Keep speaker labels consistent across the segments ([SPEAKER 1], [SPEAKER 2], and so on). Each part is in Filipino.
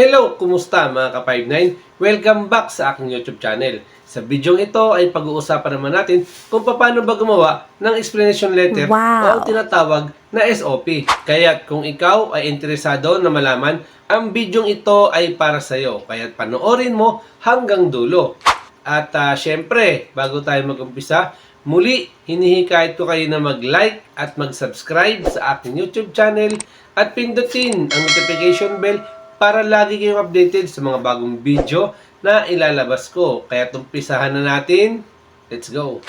[SPEAKER 1] Hello! Kumusta mga ka-59? Welcome back sa aking YouTube channel. Sa video ito ay pag-uusapan naman natin kung paano ba gumawa ng explanation letter
[SPEAKER 2] Wow.
[SPEAKER 1] o tinatawag na SOP. Kaya kung ikaw ay interesado na malaman, ang video ito ay para sa iyo. Kaya panoorin mo hanggang dulo. At ah, syempre, bago tayo mag-umpisa, muli hinihikayat ko kayo na mag-like at mag-subscribe sa aking YouTube channel at pindutin ang notification bell para lagi kayong updated sa mga bagong video na ilalabas ko. Kaya tumpisahan na natin. Let's go!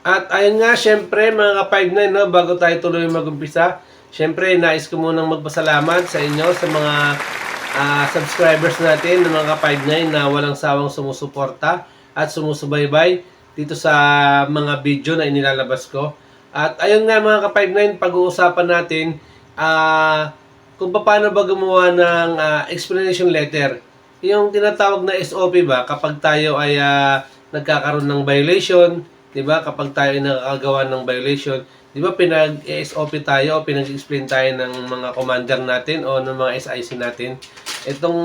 [SPEAKER 1] At ayun nga, syempre mga ka-59, no, bago tayo tuloy mag-umpisa, syempre nais ko munang magpasalamat sa inyo, sa mga ah, subscribers natin, mga ka-59 na walang sawang sumusuporta at sumusubaybay dito sa mga video na inilalabas ko. At ayun nga mga ka-59, pag-uusapan natin ah, kung paano ba gumawa ng ah, explanation letter. Yung tinatawag na SOP ba, kapag tayo ay ah, nagkakaroon ng violation, 'di ba? Kapag tayo ay nakakagawa ng violation, 'di ba pinag-SOP tayo o pinag-explain tayo ng mga commander natin o ng mga SIC natin. Itong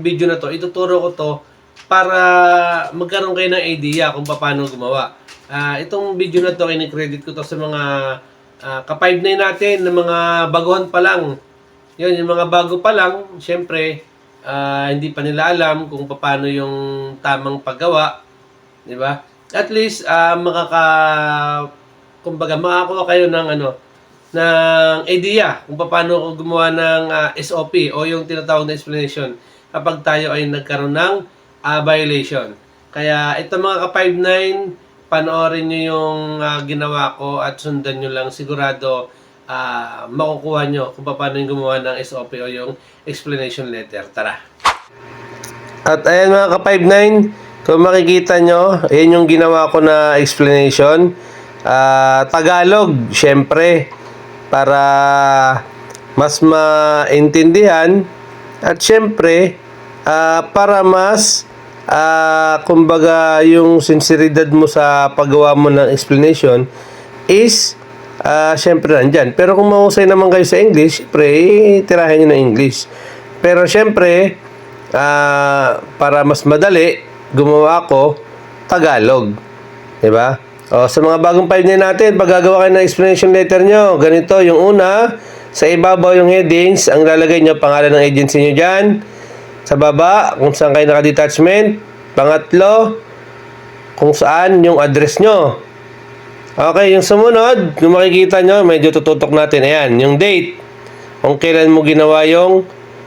[SPEAKER 1] video na to, ituturo ko to para magkaroon kayo ng idea kung paano gumawa. Ah, itong video na to, ini-credit ko to sa mga uh, ka-5 natin, ng mga baguhan pa lang. Yun, yung mga bago pa lang, syempre, ah, hindi pa nila alam kung paano yung tamang paggawa. Di ba? At least, ah, makaka... Kumbaga, makakuha kayo ng ano, ng idea kung paano gumawa ng ah, SOP o yung tinatawag na explanation kapag tayo ay nagkaroon ng ah, violation. Kaya ito mga ka-59, panoorin nyo yung ah, ginawa ko at sundan nyo lang sigurado ah, makukuha nyo kung paano yung gumawa ng SOP o yung explanation letter. Tara! At ayan mga ka-59, kung makikita nyo, ayan yung ginawa ko na explanation. Ah, Tagalog, syempre, para mas maintindihan at syempre, ah, para mas ah, kumbaga yung sinseridad mo sa paggawa mo ng explanation is ah, syempre nandyan. Pero kung mahusay naman kayo sa English, syempre, eh, tirahin nyo ng English. Pero syempre, ah, para mas madali, gumawa ko Tagalog. ba? O, sa mga bagong file natin, pag gagawa kayo ng explanation letter nyo, ganito, yung una, sa ibabaw yung headings, ang lalagay nyo, pangalan ng agency nyo dyan. Sa baba, kung saan kayo nakadetachment. Pangatlo, kung saan yung address nyo. Okay, yung sumunod, kung makikita nyo, medyo tututok natin. Ayan, yung date. Kung kailan mo ginawa yung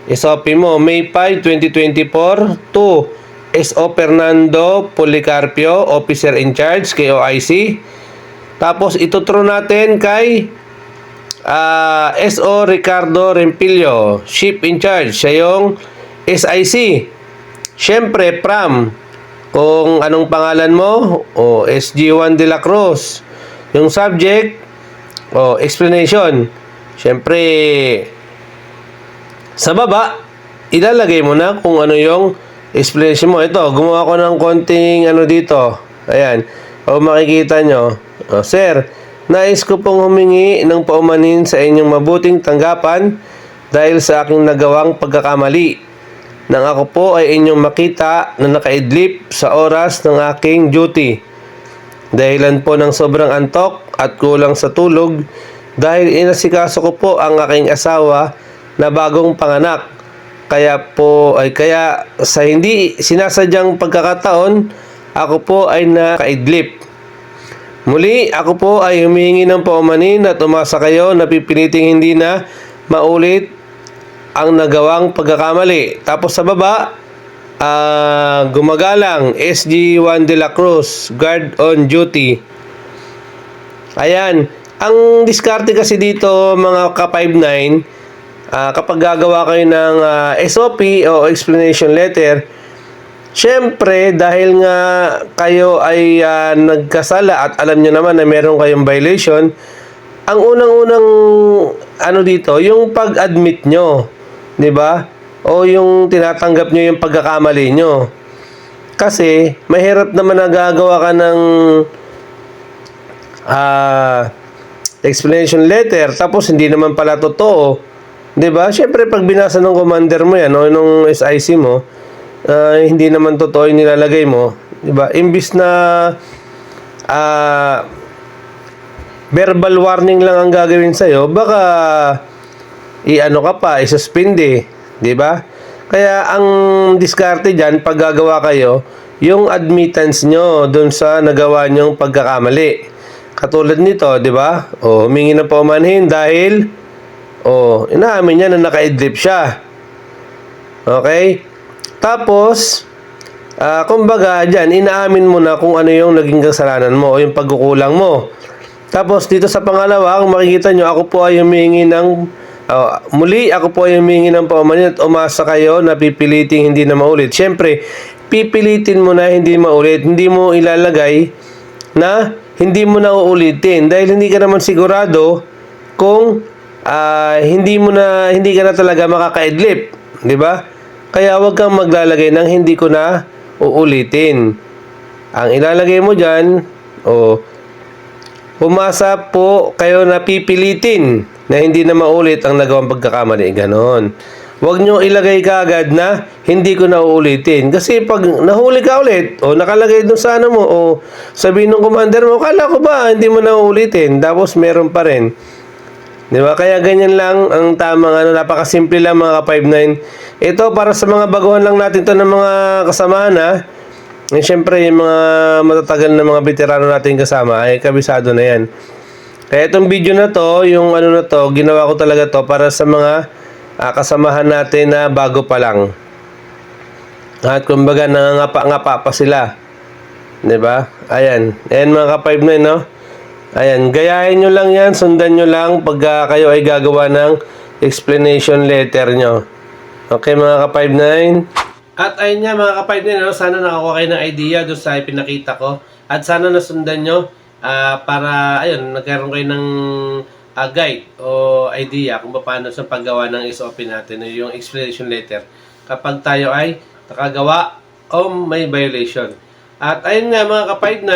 [SPEAKER 1] SOP mo. May 5, 2024 to S.O. Fernando Policarpio, Officer in Charge, KOIC. Tapos ituturo natin kay ah, S.O. Ricardo Rempilio, Ship in Charge. Siya yung SIC. Siyempre, Pram. Kung anong pangalan mo, o SG1 de la Cruz. Yung subject, o explanation. Siyempre, sa baba, ilalagay mo na kung ano yung explanation mo. Ito, gumawa ko ng konting ano dito. Ayan. O makikita nyo. O, sir, nais ko pong humingi ng paumanin sa inyong mabuting tanggapan dahil sa aking nagawang pagkakamali. Nang ako po ay inyong makita na nakaidlip sa oras ng aking duty. Dahilan po ng sobrang antok at kulang sa tulog dahil inasikaso ko po ang aking asawa na bagong panganak. Kaya po ay kaya sa hindi sinasadyang pagkakataon, ako po ay nakaidlip. Muli, ako po ay humihingi ng paumanin at umasa kayo na pipiliting hindi na maulit ang nagawang pagkakamali. Tapos sa baba, ah, gumagalang SG1 de la Cruz, guard on duty. Ayan, ang diskarte kasi dito mga ka-59, Ah, kapag gagawa kayo ng ah, SOP o explanation letter, syempre dahil nga kayo ay ah, nagkasala at alam nyo naman na meron kayong violation, ang unang-unang ano dito, yung pag-admit nyo, 'di ba? O yung tinatanggap nyo yung pagkakamali nyo. Kasi mahirap naman na gagawa ka ng ah explanation letter tapos hindi naman pala totoo, 'di ba? Syempre pag binasa ng commander mo 'yan o nung SIC mo, ah, hindi naman totoo yung nilalagay mo, 'di ba? Imbis na ah verbal warning lang ang gagawin sa'yo, baka i-ano ka pa, isuspinde, di ba? Kaya ang diskarte dyan, pag gagawa kayo, yung admittance nyo dun sa nagawa nyong pagkakamali. Katulad nito, di ba? O, humingi ng paumanhin dahil, o, inaamin niya na naka-idlip siya. Okay? Tapos, ah, kumbaga, dyan, inaamin mo na kung ano yung naging kasalanan mo o yung pagkukulang mo. Tapos dito sa pangalawa, kung makikita nyo, ako po ay humingi ng oh, muli ako po ay humingi ng paumanhin at umasa kayo na pipiliting hindi na maulit. Siyempre, pipilitin mo na hindi maulit. Hindi mo ilalagay na hindi mo na uulitin dahil hindi ka naman sigurado kung ah, hindi mo na hindi ka na talaga makakaidlip, di ba? Kaya wag kang maglalagay ng hindi ko na uulitin. Ang ilalagay mo diyan, oh, Pumasa po kayo na pipilitin na hindi na maulit ang nagawang pagkakamali. Ganon. Huwag nyo ilagay kaagad na hindi ko na uulitin. Kasi pag nahuli ka ulit, o nakalagay dun sa ano mo, o sabihin ng commander mo, kala ko ba hindi mo na uulitin? Tapos meron pa rin. Di ba? Kaya ganyan lang ang tamang ano, napakasimple lang mga ka-59. Ito para sa mga baguhan lang natin to ng mga kasamahan ha. Eh, Siyempre, yung mga matatagal na mga veterano natin kasama, ay kabisado na yan. Kaya itong video na to, yung ano na to, ginawa ko talaga to para sa mga ah, kasamahan natin na bago pa lang. At kumbaga, nangangapa-ngapa pa sila. 'Di ba? Ayan. Ayan mga ka-5 na no? Ayan. Gayahin nyo lang yan. Sundan nyo lang pag ah, kayo ay gagawa ng explanation letter nyo. Okay mga ka-59? At ayun nga mga ka-5 na no? Sana nakakuha kayo ng idea doon sa pinakita ko. At sana nasundan nyo ah, para, ayun, nagkaroon kayo ng ah, guide o idea kung paano sa paggawa ng SOP natin, yung explanation letter. Kapag tayo ay nakagawa o may violation. At ayun nga mga ka-59,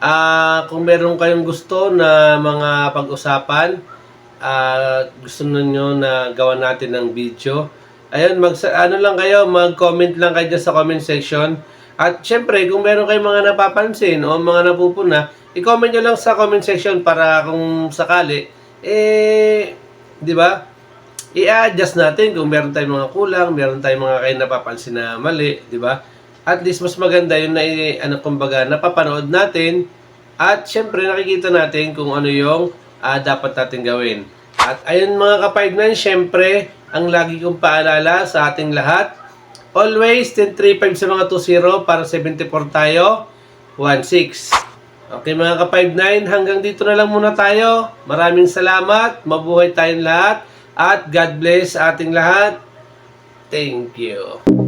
[SPEAKER 1] ah, kung meron kayong gusto na mga pag-usapan, ah, gusto ninyo na gawa natin ng video, ayun, mag, ano lang kayo, mag-comment lang kayo sa comment section. At syempre, kung meron kayong mga napapansin o mga napupuna, i-comment nyo lang sa comment section para kung sakali, eh, di ba? I-adjust natin kung meron tayong mga kulang, meron tayong mga kayo napapansin na mali, di ba? At least mas maganda yun na ano kumbaga napapanood natin at syempre nakikita natin kung ano yung ah, dapat natin gawin. At ayun mga ka-59, syempre ang lagi kong paalala sa ating lahat, always 10-3-5 sa mga 2-0 para 74 tayo, 1-6. Okay mga ka-59, hanggang dito na lang muna tayo. Maraming salamat, mabuhay tayong lahat, at God bless ating lahat. Thank you.